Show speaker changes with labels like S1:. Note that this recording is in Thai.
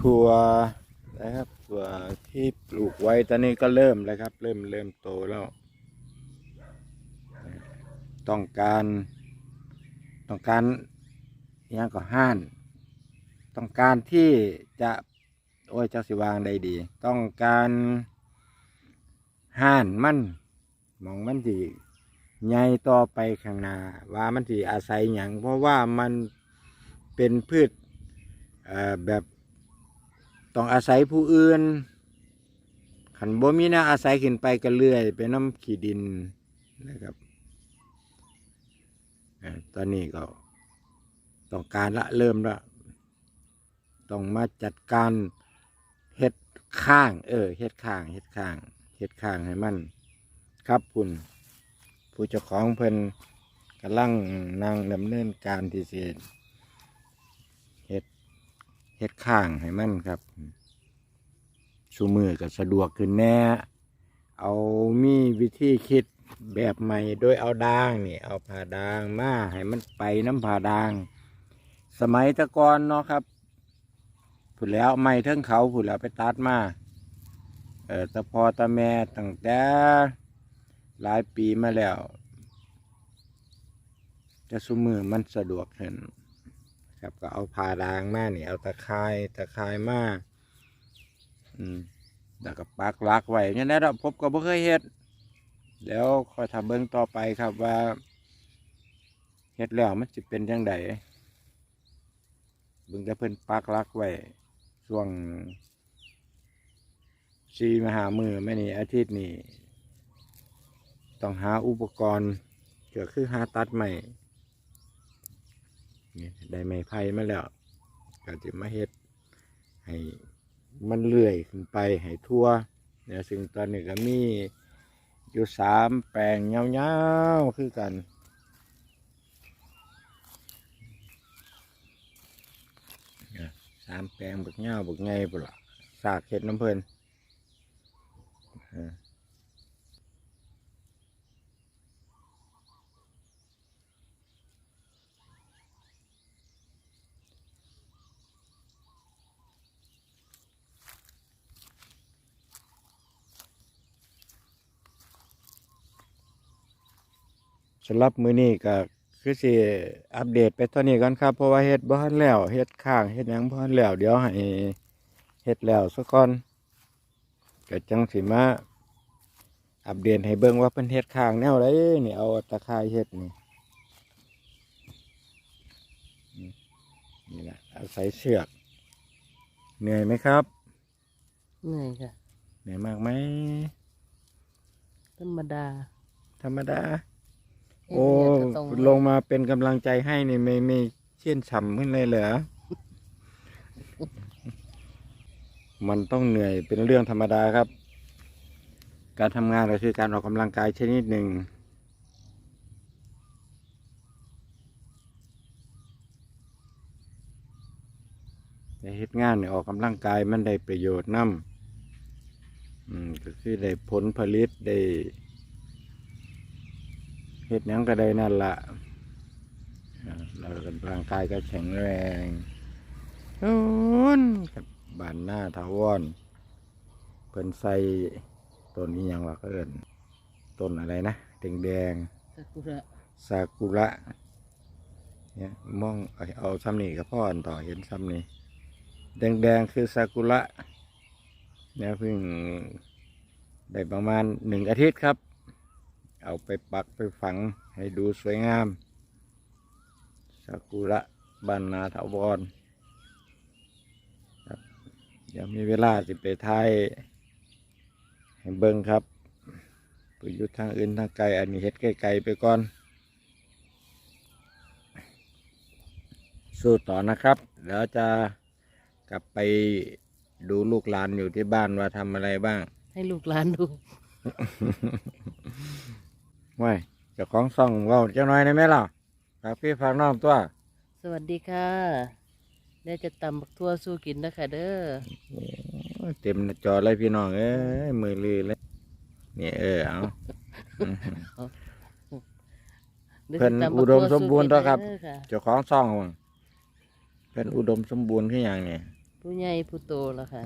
S1: ถั่วนะครับถั่วที่ปลูกไว้ตอนนี้ก็เริ่มแล้วครับ เริ่มเริ่มโตแล้ว ต้องการต้องการอหยังก็ห้าน ต้องการที่จะโอ้ยเจ้าสิวางได้ดี ต้องการห้านมันมองมันสิใหญ่ต่อไปข้างหน้าว่ามันสิอาศัยหยังเพราะว่ามันเป็นพืชแบบ ต้องอาศัยผู้อื่นขันบ่มีนะอาศัยขึ้นไปก็เลื่อย ไปน้ำขีดินนะครับตอนนี้ก็ต้องการละเริ่มละต้องมาจัดการเฮ็ดข้าง เออเฮ็ดข้างเฮ็ดข้างเฮ็ดข้างให้มันครับคุณผู้เจ้าของเพิ่นกำลังนั่งดำเนินการที่เสิเฮ็ด เฮ็ดข้างให้มันครับชูมือก็สะดวกขึ้นแน่ เอามีวิธีคิดแบบใหม่โดยเอาดางนี่ เอาผ่าดางมาให้มันไปน้ำผ่าดาง สมัยตะกอนเนาะครับผุดแล้วไม่เทิงเขาผุดแล้วไปตัดมาเออตะพอตะแม่ตั้งแต่หลายปีมาแล้ว จะสุมือมันสะดวกขึ้น ครับก็เอาผ่าดางมานี่เอาตะไคร้ตะไคร้มาอืมแล้วก็ปักลักไว้เนี่ยนะพบก็บ่เคยเฮ็ดเดี๋ยวคอยทำเบิ้งต่อไปครับว่าเฮ็ดแล้วมันจะเป็นยังไงเบิ่งแต่เพิ่นปักลักไว้ช่วงซีมหามือไม่นี่อาทิตย์นี้ต้องหาอุปกรณ์เกี่ยวคือหาตัดใหม่ ได้ไม้ไผ่มาแล้วก็จะมาเฮ็ดให้มันเลื่อยขึ้นไปให้ทั่วเนี่ยซึ่งตอนนี้ก็มีอยู่สามแปลงยาๆคือกันสามแปลงบักเงาบักไงปุ่นละสากเห็ดน้ำเพลิน สำหรับมือนี้ก็คือสิอัปเดตไปเท่านี้กันครับ เพราะว่าเฮ็ดบ้านแล้วเฮ็ดข้างเฮ็ดหยังบ้านแล้วเดี๋ยวให้เฮ็ดแล้วสักก่อนก็จังสิมาอัปเดตให้เบิ่งว่าเพิ่นเฮ็ดข้างแนวไรนี่เอาตะไคร้เฮ็ดนี่นี่นี่แหละอาศัยเชือก เหนื่อยไหมครับ
S2: เหนื่อยค่ะ
S1: เหนื่อยมากไหม
S2: ธรรมดา
S1: ธรรมดา
S2: เฮ็ด
S1: โอ้ลงมาเป็นกำลังใจให้นี่ไม่ไม่เชี่ยนฉ่ำขึ้นเลยเหรอ มันต้องเหนื่อยเป็นเรื่องธรรมดาครับ การทำงานก็คือการออกกำลังกายชนิดหนึ่งแต่เฮ็ดงานเนี่ยออกกำลังกายมันได้ประโยชน์นํอืมก็คือได้ผลผลิตได้ เฮ็ดหยังก็ได้นั่นละอ่าเราก็ร่างกายก็แข็งแรงโอ้นครับบานหน้าทาวอนเพิ่นใส่ต้นนี้ยังว่าเขาเอิ้นต้นอะไรนะแดงแดง
S2: ซากุระ
S1: ๆซากุระเนี่ยมองเอาเอาซ้ำนี่กับพ่ออันต่อเห็นซ้ำนี่แดงแดงๆคือซากุระเนี่ยเพิ่งได้ประมาณหนึ่งอาทิตย์ครับ เอาไปปักไปฝังให้ดูสวยงามซากุระบานนาถาวรครับเดี๋ยวมีเวลาสิไปทายให้เบิ่งครับไปอยู่ทางอื่นทางไกลอันนี้เฮ็ดไกลๆไปก่อน สู้ต่อนะครับแล้วจะกลับไปดูลูกหลานอยู่ที่บ้านว่าทำอะไรบ้าง
S2: ให้ลูกหลานดู
S1: ว้ยเจ้าของซ่องเว่าเจ้าน้อยได้ไหมล่ะฝากพี่ฝากน้องตัว
S2: สวัสดีค่ะเดี๋ยวจะตำบักทั่วสู้กินนะคะเด้อ
S1: โอ้ยเต็มหน้าจอเลยพี่น้องเอ้ยมือลือเลยนี่เออเอา
S2: ดี๋ยว
S1: เพิ่น
S2: สิตำบัก
S1: อุดม
S2: ทั่ว
S1: สมบูรณ์ตัวครับ
S2: สู้กินเด้อค่ะ
S1: เจ้าของซ่องว่ะเป็นอุดมสมบูรณ์ขึ้นอหย่างนี้
S2: ผู้ผู้ใหญ่ผู้โตแล้วค่ะ